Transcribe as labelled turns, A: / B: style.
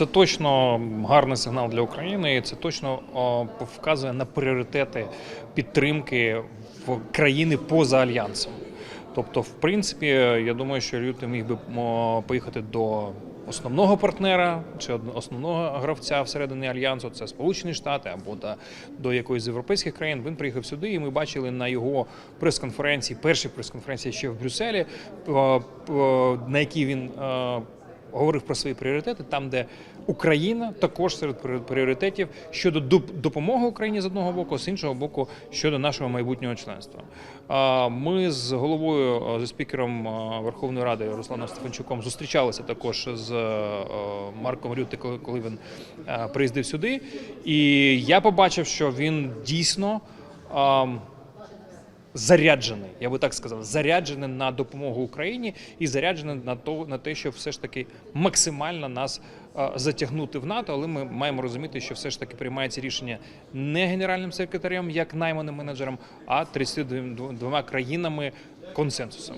A: Це точно гарний сигнал для України. і Це точно вказує на пріоритети підтримки в країни поза альянсом. Тобто, в принципі, я думаю, що Рюти міг би поїхати до основного партнера чи основного гравця всередині альянсу, це Сполучені Штати або до, до якоїсь з європейських країн. Він приїхав сюди, і ми бачили на його прес-конференції, першій прес-конференції ще в Брюсселі, на якій він. Говорив про свої пріоритети, там, де Україна також серед пріор- пріоритетів щодо доп- допомоги Україні з одного боку, з іншого боку, щодо нашого майбутнього членства. Ми з головою зі спікером Верховної Ради Русланом Стефанчуком зустрічалися також з Марком Рюти, коли він приїздив сюди. І я побачив, що він дійсно. Заряджений, я би так сказав, заряджений на допомогу Україні і заряджений на то на те, що все ж таки максимально нас затягнути в НАТО. Але ми маємо розуміти, що все ж таки приймається рішення не генеральним секретарем, як найманим менеджером, а 32 країнами консенсусом.